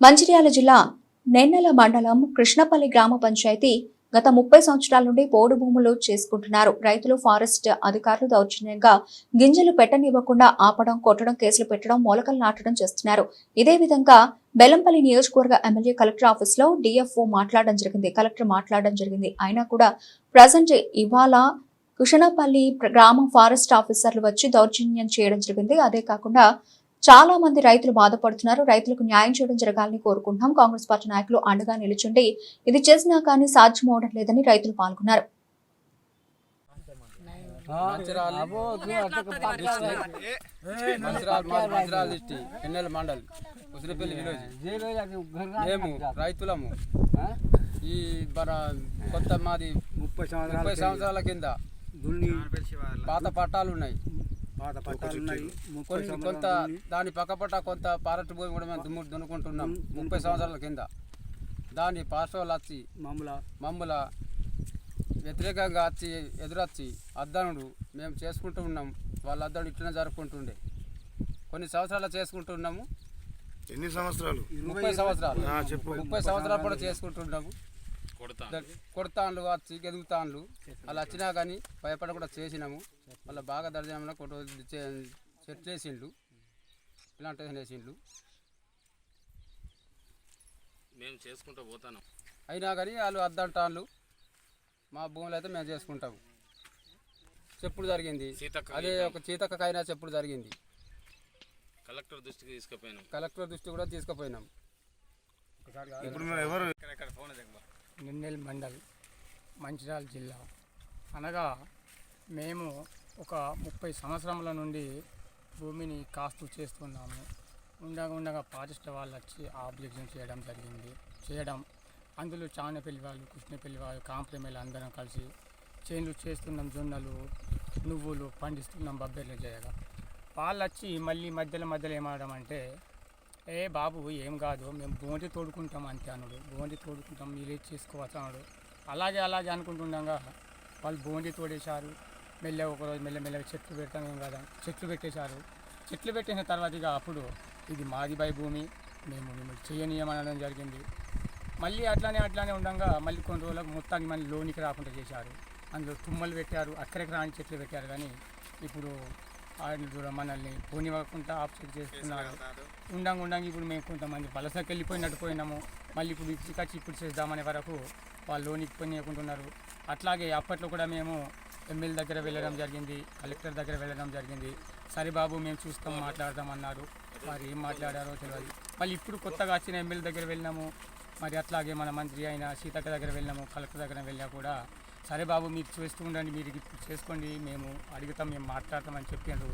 మంచిర్యాల జిల్లా నెన్నెల మండలం కృష్ణపల్లి గ్రామ పంచాయతీ గత ముప్పై సంవత్సరాల నుండి పోడు భూములు చేసుకుంటున్నారు. రైతులు ఫారెస్ట్ అధికారులు దౌర్జన్యంగా గింజలు పెట్టనివ్వకుండా ఆపడం కొట్టడం కేసులు పెట్టడం మొలకలు నాటడం చేస్తున్నారు. ఇదే విధంగా బెల్లంపల్లి నియోజకవర్గ ఎమ్మెల్యే కలెక్టర్ ఆఫీస్లో డిఎఫ్ఓ మాట్లాడడం జరిగింది. కలెక్టర్ మాట్లాడడం జరిగింది. అయినా కూడా ప్రజెంట్ ఇవాళ కుషనపల్లి గ్రామ ఫారెస్ట్ ఆఫీసర్లు వచ్చి దౌర్జన్యం చేయడం జరిగింది. అదే కాకుండా చాలా మంది రైతులు బాధపడుతున్నారు. రైతులకు న్యాయం చేయడం జరగాలని కోరుకుంటున్నాం. కాంగ్రెస్ పార్టీ నాయకులు అండగా నిలుచుండి ఇది చేసినా కానీ సాధ్యం అవడం లేదని రైతులు పాల్గొన్నారు. మేము రైతులము. ఈ మన కొత్త మాది ముప్పై ముప్పై సంవత్సరాల కింద పాత పట్టాలు ఉన్నాయి. పాత పట్టాలు ఉన్నాయి. ముప్పై కొన్ని కొంత దాని పక్క పట్ట కొంత పారట్ భూమి కూడా మేము దుమ్ము దున్నుకుంటున్నాం. ముప్పై సంవత్సరాల కింద. దాన్ని పాస్టర్ వాళ్ళు వచ్చి మామూలు మమ్మల వ్యతిరేకంగా వచ్చి ఎదురొచ్చి అద్దనుడు మేము చేసుకుంటూ ఉన్నాం. వాళ్ళ అద్దనుడు ఇట్లనే జరుపుకుంటుండే. కొన్ని సంవత్సరాలు చేసుకుంటున్నాము. ఎన్ని సంవత్సరాలు? ముప్పై సంవత్సరాలు. ఆ, చెప్పు. ముప్పై సంవత్సరాలు కూడా చేసుకుంటున్నాము. కొడతాండ్లు వచ్చి గెదుగుతాండ్లు అలా వచ్చినా కానీ భయపడకుండా చేసినాము. వాళ్ళ బాగా దర్జనంలో కొట్టు చెట్లు వేసిండ్లు ఇలాంటివి వేసిండ్లు మేము చేసుకుంటూ పోతాను. అయినా కానీ వాళ్ళు అద్దంటాళ్ళు మా భూములు అయితే మేము చేసుకుంటాము. చెప్పుడు జరిగింది. అదే ఒక చీతక్కకైనా చెప్పుడు జరిగింది. కలెక్టర్ దృష్టికి తీసుకుపోయాను. కలెక్టర్ దృష్టి కూడా తీసుకుపోయినాం. ఇప్పుడు ఎవరు? నిన్నెల్ మండల్ మంచిర్యాల జిల్లా. అనగా మేము ఒక ముప్పై సంవత్సరముల నుండి భూమిని కాస్తు చేస్తున్నాము. ఉండగా ఉండగా ఫారెస్ట్ వాళ్ళు వచ్చి ఆబ్జెక్షన్ చేయడం జరిగింది. చేయడం అందులో చానపల్లి వాళ్ళు కృష్ణపల్లి వాళ్ళు కాంప్రమైలు అందరం కలిసి చేనులు చేస్తున్నాం జొన్నలు నువ్వులు పండిస్తున్నాం బబ్బెర్లు చేయగా. వాళ్ళు వచ్చి మళ్ళీ మధ్యలో మధ్యలో ఏమనడం అంటే ఏ బాబు ఏం కాదు. మేము బోండి తోడుకుంటాం అంతే అన్నాడు. బోండి తోడుకుంటాం మీరే చేసుకోవచ్చు అన్నాడు. అలాగే అలాగే అనుకుంటుండగా వాళ్ళు బోండి తోడేశారు. మెల్ల ఒకరోజు మెల్ల మెల్లగా చెట్లు పెడతాం ఏం కదా. చెట్లు పెట్టేశారు. చెట్లు పెట్టిన తర్వాత ఇక అప్పుడు ఇది మాది బై భూమి మేము మిమ్మల్ని చేయనీయమనడం జరిగింది. మళ్ళీ అట్లానే అట్లానే ఉండగా మళ్ళీ కొన్ని రోజులకు మొత్తానికి మళ్ళీ లోనికి రాకుండా చేశారు. అందులో తుమ్మలు పెట్టారు అక్కడికి రాని చెట్లు పెట్టారు. కానీ ఇప్పుడు ఆయన కూడా మనల్ని పోనివ్వకుండా ఆప్షన్ చేస్తున్నారు. ఉండంగా ఉండంగా ఇప్పుడు మేము కొంతమంది వలసకి వెళ్ళిపోయినట్టు పోయినాము. మళ్ళీ ఇప్పుడు ఇచ్చికొచ్చి ఇప్పుడు చేద్దామనే వరకు వాళ్ళు లోనికి పోనీయకుంటున్నారు అట్లాగే అప్పట్లో కూడా మేము ఎమ్మెల్యే దగ్గర వెళ్ళడం జరిగింది కలెక్టర్ దగ్గర వెళ్ళడం జరిగింది. సరే బాబు మేము చూస్తాం మాట్లాడదాం అన్నారు. మరి ఏం మాట్లాడారో తెలియదు మళ్ళీ ఇప్పుడు కొత్తగా వచ్చిన ఎమ్మెల్యే దగ్గర వెళ్ళినాము. మరి అట్లాగే మన మంత్రి అయిన సీతక్క దగ్గర వెళ్ళినాము కలెక్టర్ దగ్గర వెళ్ళినా కూడా సరే బాబు మీరు చేస్తూ ఉండండి మీరు చేసుకోండి మేము అడుగుతాం మేము మాట్లాడతామని చెప్పారు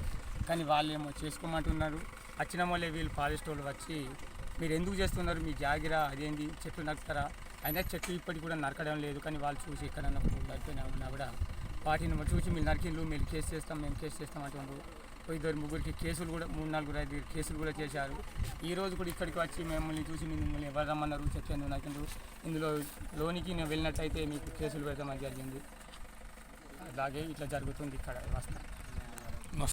కానీ వాళ్ళు ఏమో చేసుకోమంటున్నారు. వచ్చిన వాళ్ళే వీళ్ళు ఫారెస్ట్ వాళ్ళు వచ్చి మీరు ఎందుకు చేస్తున్నారు? మీ జాగిర అదేంది? చెట్లు నరుకుతారా? అయినా చెట్లు ఇప్పటికి కూడా నరకడం లేదు. కానీ వాళ్ళు చూసి ఎక్కడన్నా నరిపోయినా ఉన్నా కూడా వాటిని చూసి మీరు నరికిళ్ళు మీరు కేసు చేస్తాం మేము కేసు చేస్తాం అంటున్నారు ఇద్దరు ముగ్గురికి కేసులు కూడా మూడు నాలుగు ఐదు కేసులు కూడా చేశారు. ఈ రోజు కూడా ఇక్కడికి వచ్చి మిమ్మల్ని చూసి మిమ్మల్ని ఎవరు రమ్మన్నారు? చెప్పాను నాకు ఇందులో లోనికి నేను వెళ్ళినట్టయితే మీకు కేసులు పెడతామని జరిగింది. అలాగే ఇట్లా జరుగుతుంది ఇక్కడ వస్తాను